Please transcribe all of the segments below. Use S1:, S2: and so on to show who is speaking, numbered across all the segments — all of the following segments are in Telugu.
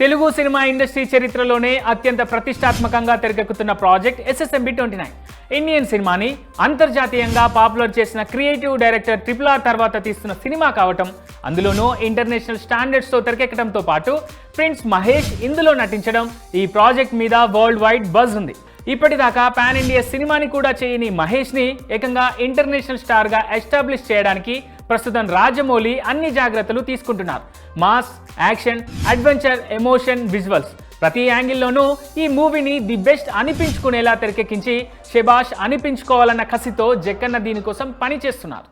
S1: తెలుగు సినిమా ఇండస్ట్రీ చరిత్రలోనే అత్యంత ప్రతిష్టాత్మకంగా తెరకెక్కుతున్న project SSMB twenty nine. Indian సినిమాని అంతర్జాతీయంగా పాపులర్ చేసిన క్రియేటివ్ డైరెక్టర్ ట్రిపుల్ ఆర్ తర్వాత తీస్తున్న సినిమా కావటం అందులోనూ ఇంటర్నేషనల్ స్టాండర్డ్స్తో తెరకెక్కడంతో పాటు ప్రిన్స్ మహేష్ ఇందులో నటించడం ఈ ప్రాజెక్ట్ మీద వరల్డ్ వైడ్ బజ్ ఉంది. ఇప్పటిదాకా పాన్ ఇండియా సినిమాని కూడా చేయని మహేష్ని ఏకంగా ఇంటర్నేషనల్ స్టార్గా ఎస్టాబ్లిష్ చేయడానికి ప్రస్తుతం రాజమౌళి అన్ని జాగ్రత్తలు తీసుకుంటున్నారు. Mass action adventure emotion visuals ప్రతి యాంగిల్లోనూ ఈ మూవీని ది బెస్ట్ అనిపించుకునేలా తెరకెక్కించి శబాష్ అనిపించుకోవాలన్న కసితో జక్కన్న దీనికోసం పనిచేస్తున్నారు.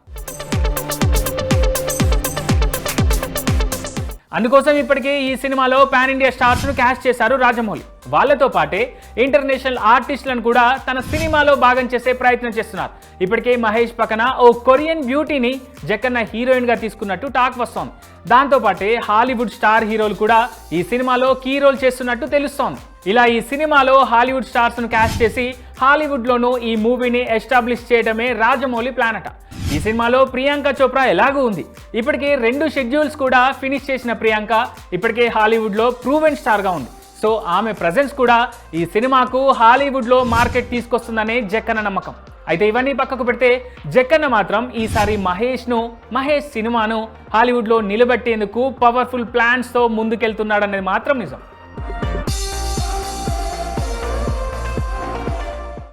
S1: అందుకోసం ఇప్పటికే ఈ సినిమాలో పాన్ ఇండియా స్టార్స్ను క్యాస్ట్ చేశారు రాజమౌళి. వాళ్ళతో పాటే ఇంటర్నేషనల్ ఆర్టిస్టులను కూడా తన సినిమాలో భాగం చేసే ప్రయత్నం చేస్తున్నారు. ఇప్పటికే మహేష్ పక్కన ఓ కొరియన్ బ్యూటీని జక్కన్న హీరోయిన్గా తీసుకున్నట్టు టాక్ వస్తోంది. దాంతో పాటే హాలీవుడ్ స్టార్ హీరోలు కూడా ఈ సినిమాలో కీ రోల్ చేస్తున్నట్టు తెలుస్తోంది. ఇలా ఈ సినిమాలో హాలీవుడ్ స్టార్స్ను క్యాస్ట్ చేసి హాలీవుడ్ లోనూ ఈ మూవీని ఎస్టాబ్లిష్ చేయడమే రాజమౌళి ప్లాన్ అట ఈ సినిమాలో ప్రియాంక చోప్రా ఎలాగూ ఉంది? ఇప్పటికే రెండు షెడ్యూల్స్ కూడా ఫినిష్ చేసిన ప్రియాంక ఇప్పటికే హాలీవుడ్లో ప్రూవెన్ స్టార్గా ఉంది. సో ఆమె ప్రజెన్స్ కూడా ఈ సినిమాకు హాలీవుడ్లో మార్కెట్ తీసుకొస్తుందనే జక్కన్న నమ్మకం. అయితే ఇవన్నీ పక్కకు పెడితే జక్కన్న మాత్రం ఈసారి మహేష్ను మహేష్ సినిమాను హాలీవుడ్లో నిలబెట్టేందుకు పవర్ఫుల్ ప్లాన్స్తో ముందుకెళ్తున్నాడనేది మాత్రం నిజం.